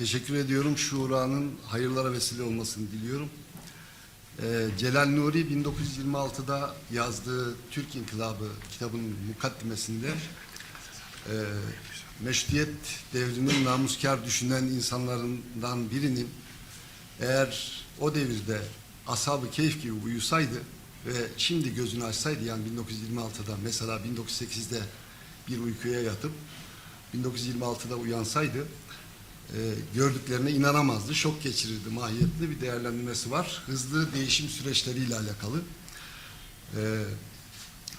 Teşekkür ediyorum. Şura'nın hayırlara vesile olmasını diliyorum. Ee, Celal Nuri 1926'da yazdığı Türk İnkılabı kitabının mukaddimesinde e, meşrutiyet devrinin namuskar düşünen insanlarından birinin eğer o devirde ashab-ı keyif gibi uyusaydı ve şimdi gözünü açsaydı yani 1926'da mesela 1908'de bir uykuya yatıp 1926'da uyansaydı e, gördüklerine inanamazdı. Şok geçirirdi mahiyetli bir değerlendirmesi var. Hızlı değişim süreçleriyle alakalı. E,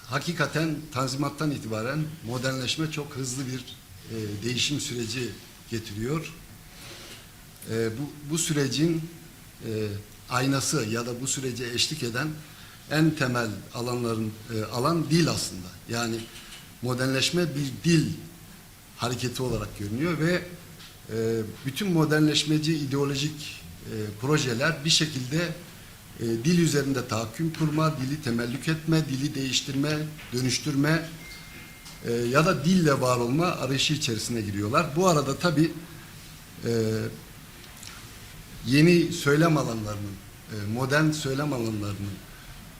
hakikaten Tanzimat'tan itibaren modernleşme çok hızlı bir e, değişim süreci getiriyor. E, bu, bu sürecin e, aynası ya da bu sürece eşlik eden en temel alanların e, alan dil aslında. Yani modernleşme bir dil hareketi olarak görünüyor ve e, bütün modernleşmeci ideolojik e, projeler bir şekilde e, dil üzerinde tahakküm kurma, dili temellük etme, dili değiştirme, dönüştürme e, ya da dille var olma arayışı içerisine giriyorlar. Bu arada tabii e, yeni söylem alanlarının, modern söylem alanlarının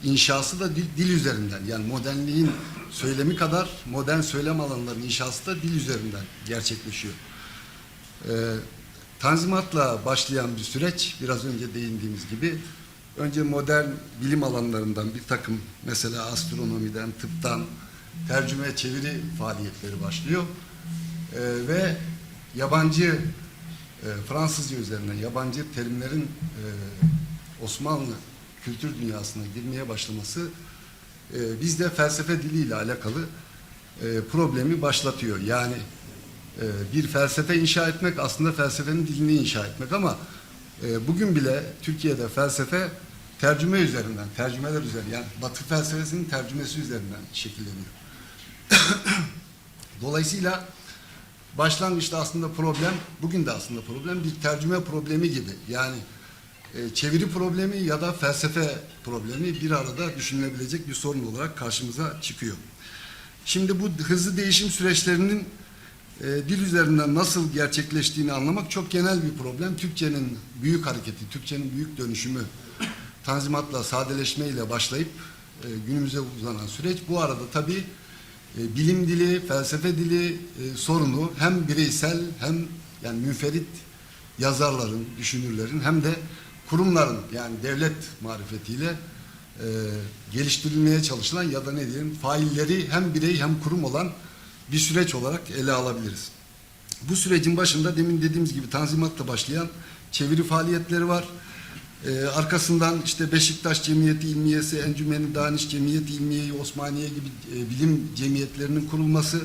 inşası da dil üzerinden. Yani modernliğin söylemi kadar modern söylem alanlarının inşası da dil üzerinden gerçekleşiyor. E, Tanzimatla başlayan bir süreç, biraz önce değindiğimiz gibi, önce modern bilim alanlarından bir takım, mesela astronomiden, tıptan, tercüme çeviri faaliyetleri başlıyor. E, ve yabancı e, Fransızca üzerinden yabancı terimlerin e, Osmanlı kültür dünyasına girmeye başlaması e, bizde felsefe diliyle alakalı e, problemi başlatıyor. Yani bir felsefe inşa etmek aslında felsefenin dilini inşa etmek ama e, bugün bile Türkiye'de felsefe tercüme üzerinden, tercümeler üzerinden yani Batı felsefesinin tercümesi üzerinden şekilleniyor. Dolayısıyla başlangıçta aslında problem, bugün de aslında problem bir tercüme problemi gibi. Yani e, çeviri problemi ya da felsefe problemi bir arada düşünülebilecek bir sorun olarak karşımıza çıkıyor. Şimdi bu hızlı değişim süreçlerinin e, dil üzerinden nasıl gerçekleştiğini anlamak çok genel bir problem. Türkçenin büyük hareketi, Türkçenin büyük dönüşümü tanzimatla, sadeleşmeyle başlayıp e, günümüze uzanan süreç. Bu arada tabii e, bilim dili, felsefe dili e, sorunu hem bireysel hem yani münferit yazarların, düşünürlerin hem de kurumların yani devlet marifetiyle e, geliştirilmeye çalışılan ya da ne diyelim failleri hem birey hem kurum olan bir süreç olarak ele alabiliriz. Bu sürecin başında demin dediğimiz gibi tanzimatla başlayan çeviri faaliyetleri var. Ee, arkasından işte Beşiktaş Cemiyeti İlmiyesi, Encümeni Daniş Cemiyeti İlmiye Osmaniye gibi e, bilim cemiyetlerinin kurulması,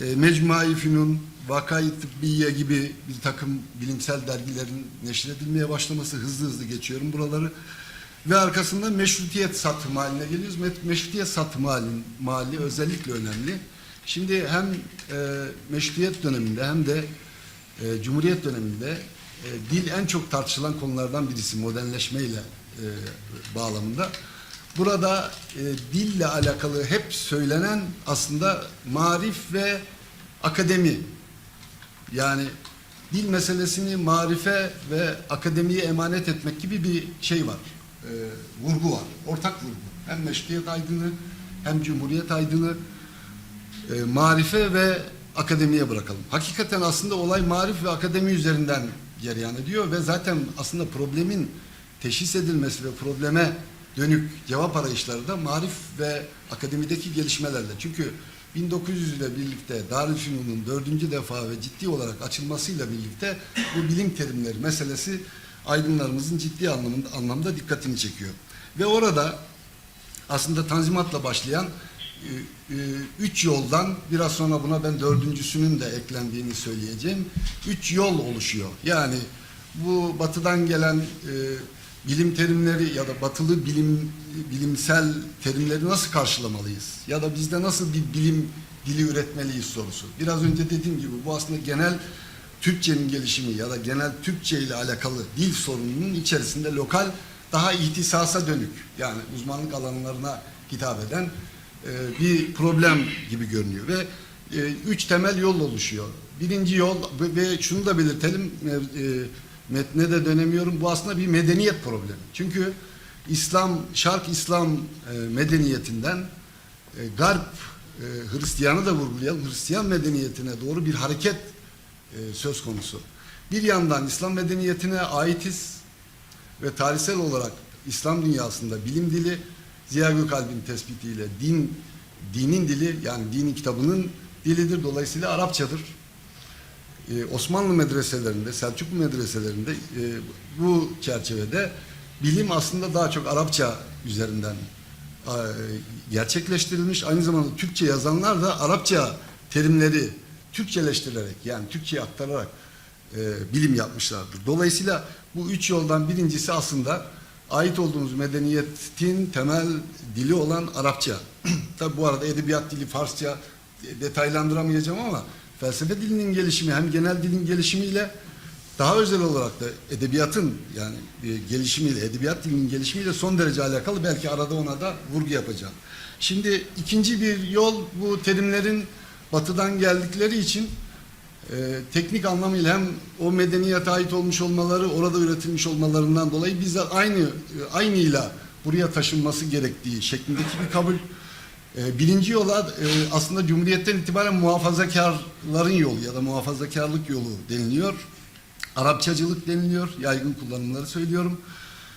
e, Mecmuai Fünun, Vakayı Tıbbiye gibi bir takım bilimsel dergilerin neşredilmeye başlaması hızlı hızlı geçiyorum buraları. Ve arkasından meşrutiyet satımı haline geliyoruz. Me- Meşrutiyet satımı halin, mali özellikle önemli. Şimdi hem e, meşrutiyet döneminde hem de e, Cumhuriyet döneminde e, dil en çok tartışılan konulardan birisi modernleşmeyle e, bağlamında. Burada e, dille alakalı hep söylenen aslında marif ve akademi. Yani dil meselesini marife ve akademiye emanet etmek gibi bir şey var. E, vurgu var. Ortak vurgu. Hem meşrutiyet aydını hem cumhuriyet aydını e, marife ve akademiye bırakalım. Hakikaten aslında olay marif ve akademi üzerinden cereyan ediyor ve zaten aslında problemin teşhis edilmesi ve probleme dönük cevap arayışları da marif ve akademideki gelişmelerle. Çünkü 1900 ile birlikte Darülfünun'un dördüncü defa ve ciddi olarak açılmasıyla birlikte bu bilim terimleri meselesi aydınlarımızın ciddi anlamında, anlamda dikkatini çekiyor. Ve orada aslında tanzimatla başlayan üç yoldan biraz sonra buna ben dördüncüsünün de eklendiğini söyleyeceğim. Üç yol oluşuyor. Yani bu batıdan gelen e, bilim terimleri ya da batılı bilim bilimsel terimleri nasıl karşılamalıyız? Ya da bizde nasıl bir bilim dili üretmeliyiz sorusu. Biraz önce dediğim gibi bu aslında genel Türkçenin gelişimi ya da genel Türkçe ile alakalı dil sorununun içerisinde lokal daha ihtisasa dönük yani uzmanlık alanlarına hitap eden bir problem gibi görünüyor ve e, üç temel yol oluşuyor. birinci yol ve- şunu da belirtelim e, e, metne de dönemiyorum. Bu aslında bir medeniyet problemi. Çünkü İslam, Şark İslam e, medeniyetinden e, Garp e, Hristiyanı da vurgulayalım. Hristiyan medeniyetine doğru bir hareket e, söz konusu. Bir yandan İslam medeniyetine aitiz ve tarihsel olarak İslam dünyasında bilim dili Ziya Gökalp'in tespitiyle din dinin dili yani dinin kitabının dilidir. Dolayısıyla Arapçadır. Ee, Osmanlı medreselerinde, Selçuklu medreselerinde e, bu çerçevede bilim aslında daha çok Arapça üzerinden e, gerçekleştirilmiş. Aynı zamanda Türkçe yazanlar da Arapça terimleri Türkçeleştirerek yani Türkçe'ye aktararak e, bilim yapmışlardır. Dolayısıyla bu üç yoldan birincisi aslında ait olduğumuz medeniyetin temel dili olan Arapça. Tabi bu arada edebiyat dili Farsça detaylandıramayacağım ama felsefe dilinin gelişimi hem genel dilin gelişimiyle daha özel olarak da edebiyatın yani e, gelişimiyle, edebiyat dilinin gelişimiyle son derece alakalı. Belki arada ona da vurgu yapacağım. Şimdi ikinci bir yol bu terimlerin batıdan geldikleri için e, teknik anlamıyla hem o medeniyete ait olmuş olmaları, orada üretilmiş olmalarından dolayı bizzat aynı e, aynıyla buraya taşınması gerektiği şeklindeki bir kabul. E, birinci yola e, aslında Cumhuriyet'ten itibaren muhafazakarların yolu ya da muhafazakarlık yolu deniliyor. Arapçacılık deniliyor, yaygın kullanımları söylüyorum.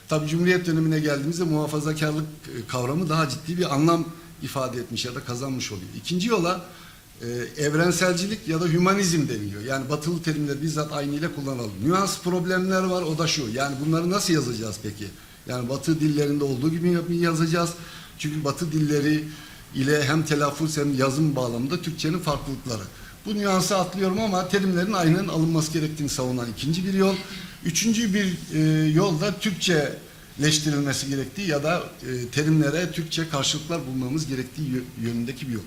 Tabi Cumhuriyet dönemine geldiğimizde muhafazakarlık e, kavramı daha ciddi bir anlam ifade etmiş ya da kazanmış oluyor. İkinci yola e, evrenselcilik ya da hümanizm deniliyor. Yani batılı terimleri bizzat aynıyla kullanalım. Nüans problemler var o da şu. Yani bunları nasıl yazacağız peki? Yani batı dillerinde olduğu gibi mi yazacağız? Çünkü batı dilleri ile hem telaffuz hem yazım bağlamında Türkçenin farklılıkları. Bu nüansı atlıyorum ama terimlerin aynen alınması gerektiğini savunan ikinci bir yol. Üçüncü bir e, yol da Türkçeleştirilmesi gerektiği ya da e, terimlere Türkçe karşılıklar bulmamız gerektiği yö- yönündeki bir yol.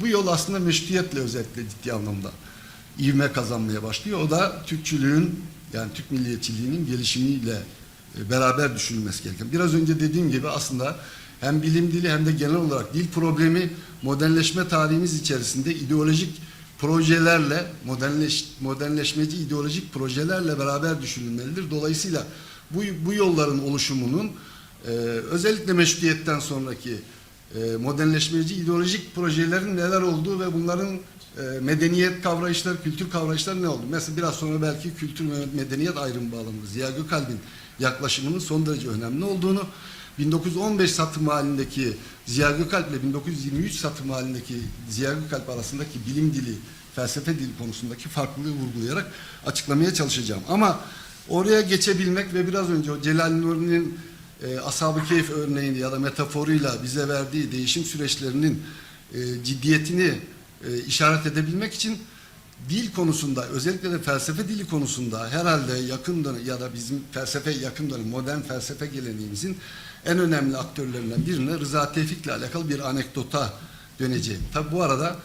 Bu yol aslında meşrutiyetle özellikle ciddi anlamda ivme kazanmaya başlıyor. O da Türkçülüğün yani Türk milliyetçiliğinin gelişimiyle e, beraber düşünülmesi gereken. Biraz önce dediğim gibi aslında hem bilim dili hem de genel olarak dil problemi modernleşme tarihimiz içerisinde ideolojik projelerle modernleş, modernleşmeci ideolojik projelerle beraber düşünülmelidir. Dolayısıyla bu, bu yolların oluşumunun e, özellikle meşrutiyetten sonraki modernleşmeci ideolojik projelerin neler olduğu ve bunların e, medeniyet kavrayışları, kültür kavrayışları ne oldu? Mesela biraz sonra belki kültür ve medeniyet ayrımı bağlamında Ziya Gökalp'in yaklaşımının son derece önemli olduğunu 1915 satım halindeki Ziya Gökalp ile 1923 satım halindeki Ziya Gökalp arasındaki bilim dili, felsefe dili konusundaki farklılığı vurgulayarak açıklamaya çalışacağım. Ama oraya geçebilmek ve biraz önce o Celal Nuri'nin e, Ashab-ı Keyif örneğini ya da metaforuyla bize verdiği değişim süreçlerinin e, ciddiyetini e, işaret edebilmek için dil konusunda özellikle de felsefe dili konusunda herhalde yakın dönem ya da bizim felsefe yakın dönem modern felsefe geleneğimizin en önemli aktörlerinden birine Rıza Tevfik'le alakalı bir anekdota döneceğim. Tabi bu arada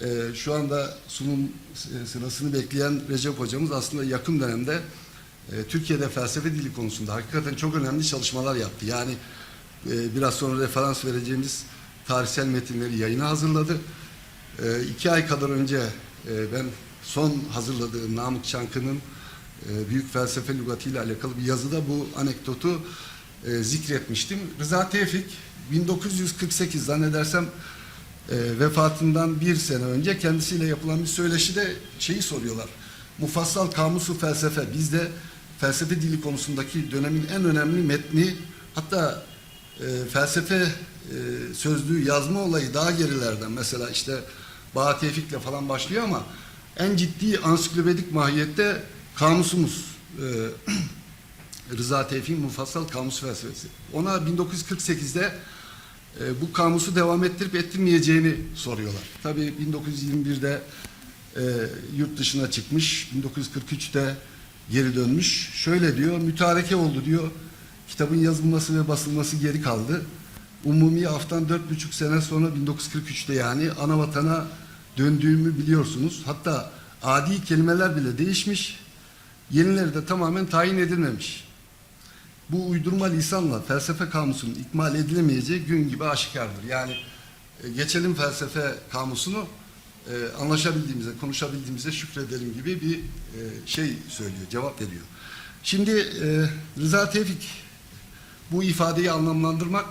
e, şu anda sunum sırasını bekleyen Recep hocamız aslında yakın dönemde e, Türkiye'de felsefe dili konusunda hakikaten çok önemli çalışmalar yaptı. Yani e, biraz sonra referans vereceğimiz tarihsel metinleri yayına hazırladı. E, iki ay kadar önce e, ben son hazırladığım Namık Çankı'nın büyük felsefe lügatıyla alakalı bir yazıda bu anekdotu zikretmiştim. Rıza Tevfik 1948 zannedersem e, vefatından bir sene önce kendisiyle yapılan bir söyleşide şeyi soruyorlar. Mufassal Kamusu Felsefe bizde felsefe dili konusundaki dönemin en önemli metni hatta e, felsefe e, sözlüğü yazma olayı daha gerilerden mesela işte Bağ Tevfik'le falan başlıyor ama en ciddi ansiklopedik mahiyette kamusumuz e, Rıza Tevfik'in Mufassal Kamus Felsefesi. Ona 1948'de e, bu kamusu devam ettirip ettirmeyeceğini soruyorlar. Tabii 1921'de e, yurt dışına çıkmış, 1943'te geri dönmüş. Şöyle diyor, mütareke oldu diyor. Kitabın yazılması ve basılması geri kaldı. Umumi aftan dört buçuk sene sonra 1943'te yani ana vatana döndüğümü biliyorsunuz. Hatta adi kelimeler bile değişmiş. Yenileri de tamamen tayin edilmemiş. Bu uydurma lisanla felsefe kamusunun ikmal edilemeyeceği gün gibi aşikardır. Yani e, geçelim felsefe kamusunu e, anlaşabildiğimize, konuşabildiğimize şükredelim gibi bir e, şey söylüyor, cevap veriyor. Şimdi e, Rıza Tevfik bu ifadeyi anlamlandırmak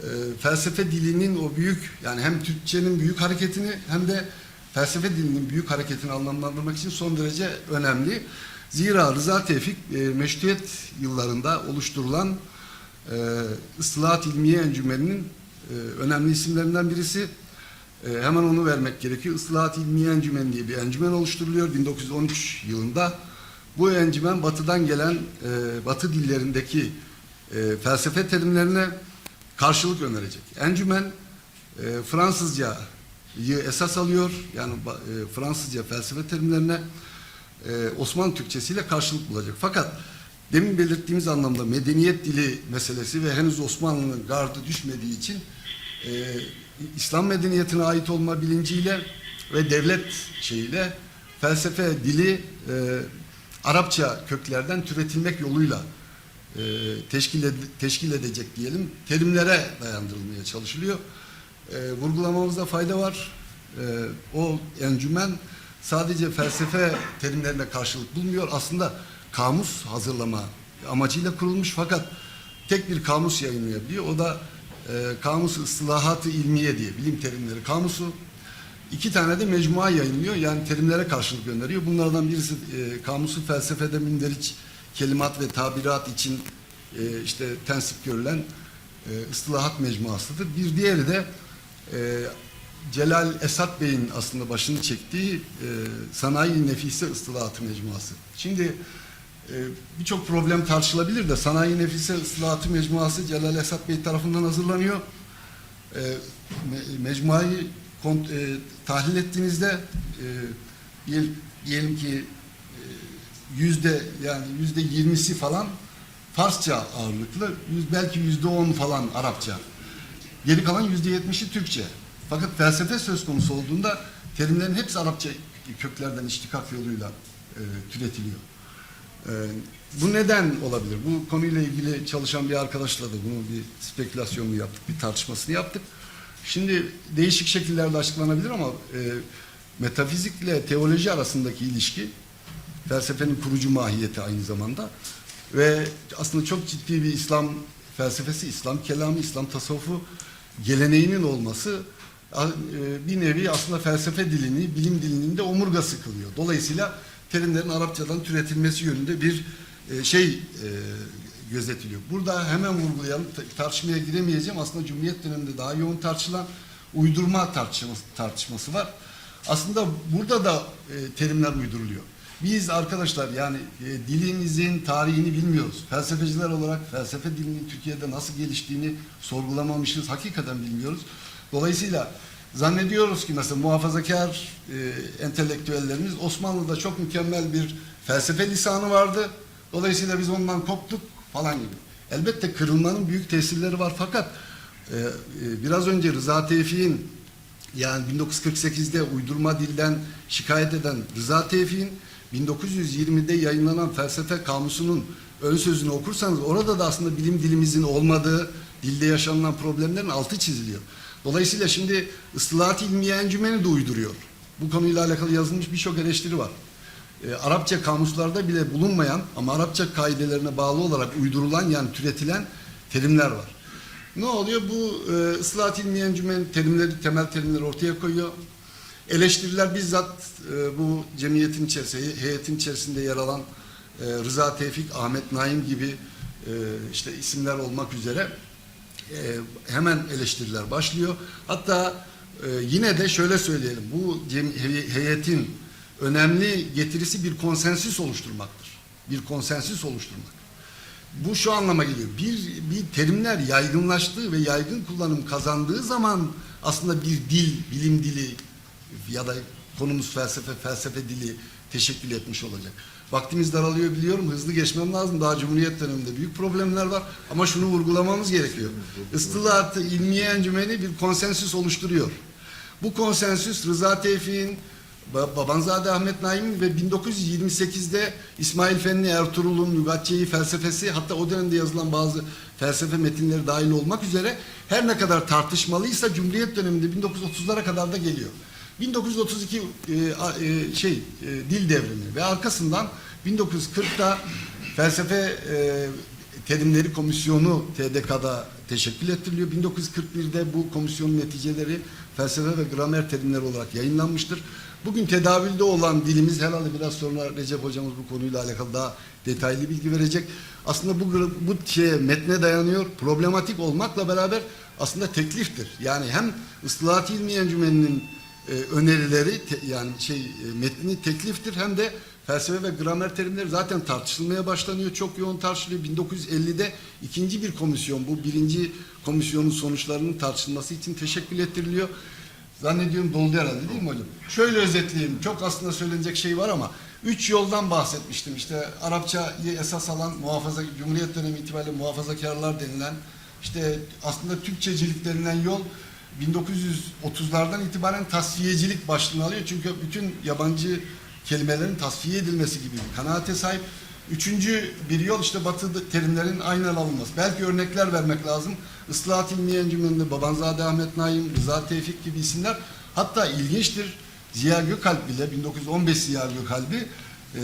e, felsefe dilinin o büyük yani hem Türkçenin büyük hareketini hem de felsefe dilinin büyük hareketini anlamlandırmak için son derece önemli. Zira Rıza Tevfik e, meşrutiyet yıllarında oluşturulan e, Islahat İlmiye Encümeni'nin e, önemli isimlerinden birisi. E, hemen onu vermek gerekiyor. Islahat İlmiye Encümeni diye bir encümen oluşturuluyor 1913 yılında. Bu encümen batıdan gelen e, batı dillerindeki e, felsefe terimlerine karşılık önerecek. Encümen e, Fransızca'yı esas alıyor. Yani e, Fransızca felsefe terimlerine e, Osmanlı Türkçesiyle karşılık bulacak. Fakat demin belirttiğimiz anlamda medeniyet dili meselesi ve henüz Osmanlı'nın gardı düşmediği için e, İslam medeniyetine ait olma bilinciyle ve devlet şeyiyle felsefe dili e, Arapça köklerden türetilmek yoluyla e, teşkil, ed- teşkil edecek diyelim terimlere dayandırılmaya çalışılıyor. E, vurgulamamızda fayda var. E, o encümen sadece felsefe terimlerine karşılık bulmuyor. Aslında kamus hazırlama amacıyla kurulmuş fakat tek bir kamus yayınlayabiliyor. O da e, kamus ıslahatı ilmiye diye bilim terimleri kamusu. İki tane de mecmua yayınlıyor. Yani terimlere karşılık gönderiyor. Bunlardan birisi e, kamusu felsefede münderiç kelimat ve tabirat için e, işte tensip görülen e, ıslahat mecmuasıdır. Bir diğeri de e, Celal Esat Bey'in aslında başını çektiği e, sanayi nefise ıslahatı mecmuası. Şimdi birçok problem tartışılabilir de sanayi nefise ıslahatı mecmuası Celal Esat Bey tarafından hazırlanıyor. E, me- mecmuayı kont- e, tahlil ettiğinizde e, diyelim, diyelim ki e, yüzde yani yüzde yirmisi falan Farsça ağırlıklı, yüz, belki yüzde on falan Arapça. Geri kalan yüzde yetmişi Türkçe. Fakat felsefe söz konusu olduğunda terimlerin hepsi Arapça köklerden iştikak yoluyla e, türetiliyor. E, bu neden olabilir? Bu konuyla ilgili çalışan bir arkadaşla da bunun bir spekülasyonunu yaptık, bir tartışmasını yaptık. Şimdi değişik şekillerde açıklanabilir ama e, metafizikle teoloji arasındaki ilişki felsefenin kurucu mahiyeti aynı zamanda ve aslında çok ciddi bir İslam felsefesi, İslam kelamı, İslam tasavvufu geleneğinin olması e, bir nevi aslında felsefe dilini, bilim dilinin de omurgası kılıyor. Dolayısıyla terimlerin Arapçadan türetilmesi yönünde bir e, şey e, gözetiliyor. Burada hemen vurgulayalım, ta- tartışmaya giremeyeceğim. Aslında Cumhuriyet döneminde daha yoğun tartışılan uydurma tartışması, tartışması var. Aslında burada da e, terimler uyduruluyor. Biz arkadaşlar yani e, dilimizin tarihini bilmiyoruz. Felsefeciler olarak felsefe dilinin Türkiye'de nasıl geliştiğini sorgulamamışız. Hakikaten bilmiyoruz. Dolayısıyla zannediyoruz ki mesela muhafazakar e, entelektüellerimiz Osmanlı'da çok mükemmel bir felsefe lisanı vardı. Dolayısıyla biz ondan koptuk falan gibi. Elbette kırılmanın büyük tesirleri var fakat e, e, biraz önce Rıza Tevfik'in yani 1948'de uydurma dilden şikayet eden Rıza Tevfik'in 1920'de yayınlanan felsefe kamusunun ön sözünü okursanız orada da aslında bilim dilimizin olmadığı, dilde yaşanılan problemlerin altı çiziliyor. Dolayısıyla şimdi ıslahat ilmiye encümeni de uyduruyor. Bu konuyla alakalı yazılmış birçok eleştiri var. E, Arapça kamuslarda bile bulunmayan ama Arapça kaidelerine bağlı olarak uydurulan yani türetilen terimler var. Ne oluyor? Bu e, ıslahat ilmiye encümen terimleri, temel terimleri ortaya koyuyor. Eleştiriler bizzat e, bu cemiyetin içerisinde, heyetin içerisinde yer alan e, Rıza Tevfik, Ahmet Naim gibi e, işte isimler olmak üzere hemen eleştiriler başlıyor. Hatta e, yine de şöyle söyleyelim, bu heyetin önemli getirisi bir konsensüs oluşturmaktır. Bir konsensüs oluşturmak. Bu şu anlama geliyor. Bir, bir terimler yaygınlaştığı ve yaygın kullanım kazandığı zaman aslında bir dil, bilim dili ya da konumuz felsefe, felsefe dili teşekkül etmiş olacak. Vaktimiz daralıyor biliyorum. Hızlı geçmem lazım. Daha Cumhuriyet döneminde büyük problemler var. Ama şunu vurgulamamız gerekiyor. Istilahatı ilmiye encümeni bir konsensüs oluşturuyor. Bu konsensüs Rıza Tevfik'in Ba- Babanzade Ahmet Naim'in ve 1928'de İsmail Fenli Ertuğrul'un Lügatçeyi felsefesi hatta o dönemde yazılan bazı felsefe metinleri dahil olmak üzere her ne kadar tartışmalıysa Cumhuriyet döneminde 1930'lara kadar da geliyor. 1932 e, e, şey e, dil devrimi ve arkasından 1940'da felsefe e, terimleri komisyonu TDK'da teşekkül ettiriliyor. 1941'de bu komisyonun neticeleri felsefe ve gramer terimleri olarak yayınlanmıştır. Bugün tedavülde olan dilimiz herhalde biraz sonra Recep hocamız bu konuyla alakalı daha detaylı bilgi verecek. Aslında bu bu şeye metne dayanıyor. Problematik olmakla beraber aslında tekliftir. Yani hem ıslahat ilmi encümeninin e, önerileri yani şey e, metni tekliftir hem de felsefe ve gramer terimleri zaten tartışılmaya başlanıyor. Çok yoğun tartışılıyor. 1950'de ikinci bir komisyon bu birinci komisyonun sonuçlarının tartışılması için teşekkül ettiriliyor. Zannediyorum doldu herhalde değil mi hocam? Şöyle özetleyeyim. Çok aslında söylenecek şey var ama üç yoldan bahsetmiştim. İşte Arapçayı esas alan muhafaza Cumhuriyet dönemi itibariyle muhafazakarlar denilen işte aslında Türkçecilik denilen yol 1930'lardan itibaren tasfiyecilik başlığını alıyor. Çünkü bütün yabancı kelimelerin tasfiye edilmesi gibi bir kanaate sahip. Üçüncü bir yol işte batı terimlerin aynen alınması. Belki örnekler vermek lazım. Islahat İlmi Encümeni'nde Babanzade Ahmet Naim, Rıza Tevfik gibi isimler. Hatta ilginçtir Ziya Gökalp bile 1915 Ziya Gökalp'i e,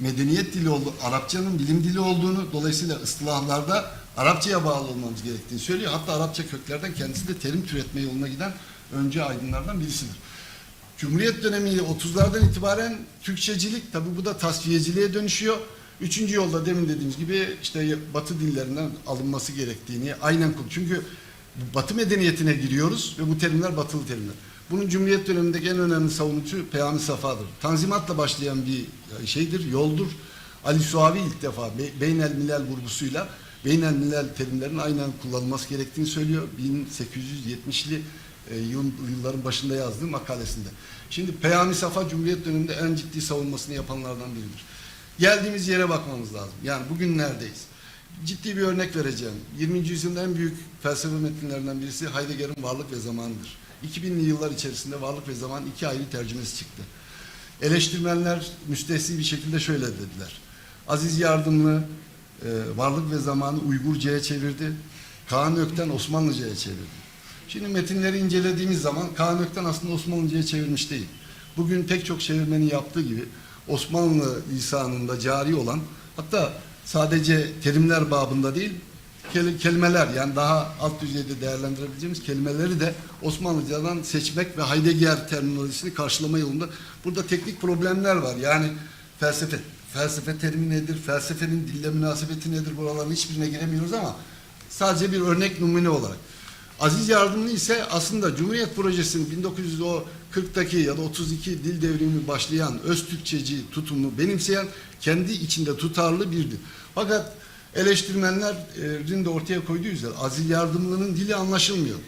medeniyet dili oldu, Arapçanın bilim dili olduğunu dolayısıyla ıslahlarda Arapçaya bağlı olmamız gerektiğini söylüyor. Hatta Arapça köklerden kendisi de terim türetme yoluna giden önce aydınlardan birisidir. Cumhuriyet dönemi 30'lardan itibaren Türkçecilik tabi bu da tasfiyeciliğe dönüşüyor. Üçüncü yolda demin dediğimiz gibi işte Batı dillerinden alınması gerektiğini aynen kul. Çünkü Batı medeniyetine giriyoruz ve bu terimler Batılı terimler. Bunun Cumhuriyet dönemindeki en önemli savunucu Peyami Safa'dır. Tanzimatla başlayan bir şeydir, yoldur. Ali Suavi ilk defa Be- Beynel Milal vurgusuyla Beynel terimlerin aynen kullanılması gerektiğini söylüyor. 1870'li e, yıl- yılların başında yazdığı makalesinde. Şimdi Peyami Safa Cumhuriyet döneminde en ciddi savunmasını yapanlardan biridir. Geldiğimiz yere bakmamız lazım. Yani bugün neredeyiz? Ciddi bir örnek vereceğim. 20. yüzyılın en büyük felsefe metinlerinden birisi Heidegger'in Varlık ve Zamanı'dır. 2000'li yıllar içerisinde Varlık ve Zaman iki ayrı tercümesi çıktı. Eleştirmenler müstehsi bir şekilde şöyle dediler. Aziz Yardımlı e, Varlık ve Zamanı Uygurca'ya çevirdi. Kaan Ökten Osmanlıca'ya çevirdi. Şimdi metinleri incelediğimiz zaman Kaan Ökten aslında Osmanlıca'ya çevirmiş değil. Bugün pek çok çevirmenin yaptığı gibi Osmanlı lisanında cari olan hatta sadece terimler babında değil kel- kelimeler yani daha alt düzeyde değerlendirebileceğimiz kelimeleri de Osmanlıcadan seçmek ve Heidegger terminolojisini karşılama yolunda burada teknik problemler var. Yani felsefe felsefe terimi nedir? Felsefenin dille münasebeti nedir? Buraların hiçbirine giremiyoruz ama sadece bir örnek numune olarak. Aziz Yardımlı ise aslında Cumhuriyet Projesi'nin 1940'taki ya da 32 dil devrimi başlayan öz Türkçeci tutumunu benimseyen kendi içinde tutarlı birdi. Fakat eleştirmenlerin de ortaya koyduğu üzere Aziz Yardımlı'nın dili anlaşılmıyor.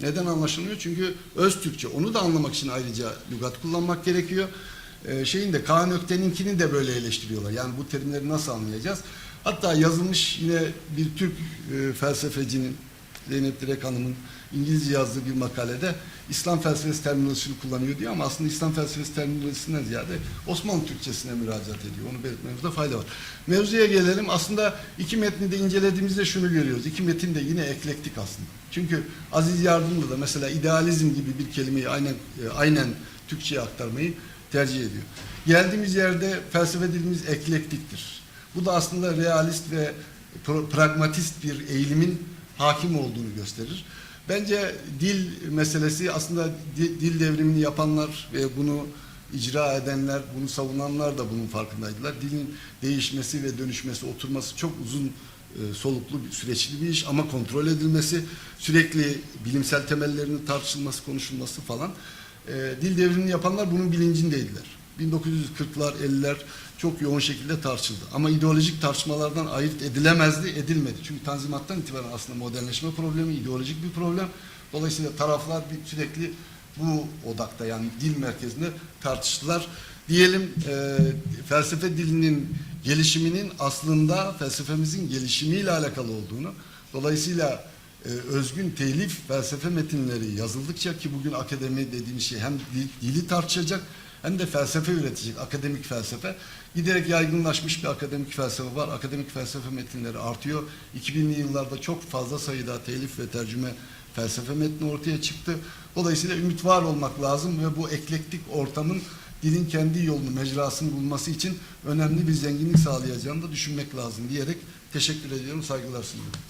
Neden anlaşılmıyor? Çünkü öz Türkçe. Onu da anlamak için ayrıca lügat kullanmak gerekiyor. Ee, şeyin de Kaan Ökten'inkini de böyle eleştiriyorlar. Yani bu terimleri nasıl anlayacağız? Hatta yazılmış yine bir Türk e, felsefecinin Zeynep Direk Hanım'ın İngilizce yazdığı bir makalede İslam felsefesi terminolojisini kullanıyor diyor ama aslında İslam felsefesi terminolojisinden ziyade Osmanlı Türkçesine müracaat ediyor. Onu belirtmemizde fayda var. Mevzuya gelelim. Aslında iki metni de incelediğimizde şunu görüyoruz. İki metin de yine eklektik aslında. Çünkü Aziz Yardımlı da mesela idealizm gibi bir kelimeyi aynen e, aynen Türkçe'ye aktarmayı tercih ediyor. Geldiğimiz yerde felsefe dilimiz eklektiktir. Bu da aslında realist ve pragmatist bir eğilimin hakim olduğunu gösterir. Bence dil meselesi aslında di- dil devrimini yapanlar ve bunu icra edenler, bunu savunanlar da bunun farkındaydılar. Dilin değişmesi ve dönüşmesi, oturması çok uzun e, soluklu süreçli bir iş ama kontrol edilmesi, sürekli bilimsel temellerinin tartışılması, konuşulması falan. E, dil devrimini yapanlar bunun bilincindeydiler. 1940'lar, 50'ler çok yoğun şekilde tartışıldı. Ama ideolojik tartışmalardan ayırt edilemezdi, edilmedi. Çünkü Tanzimat'tan itibaren aslında modernleşme problemi ideolojik bir problem. Dolayısıyla taraflar bir sürekli bu odakta yani dil merkezinde tartıştılar. Diyelim e, felsefe dilinin gelişiminin aslında felsefemizin gelişimiyle alakalı olduğunu, dolayısıyla e, özgün telif felsefe metinleri yazıldıkça ki bugün akademi dediğimiz şey hem dil- dili tartışacak hem de felsefe üretecek, akademik felsefe. Giderek yaygınlaşmış bir akademik felsefe var. Akademik felsefe metinleri artıyor. 2000'li yıllarda çok fazla sayıda telif ve tercüme felsefe metni ortaya çıktı. Dolayısıyla ümit var olmak lazım ve bu eklektik ortamın dilin kendi yolunu, mecrasını bulması için önemli bir zenginlik sağlayacağını da düşünmek lazım diyerek teşekkür ediyorum, saygılar sunuyorum.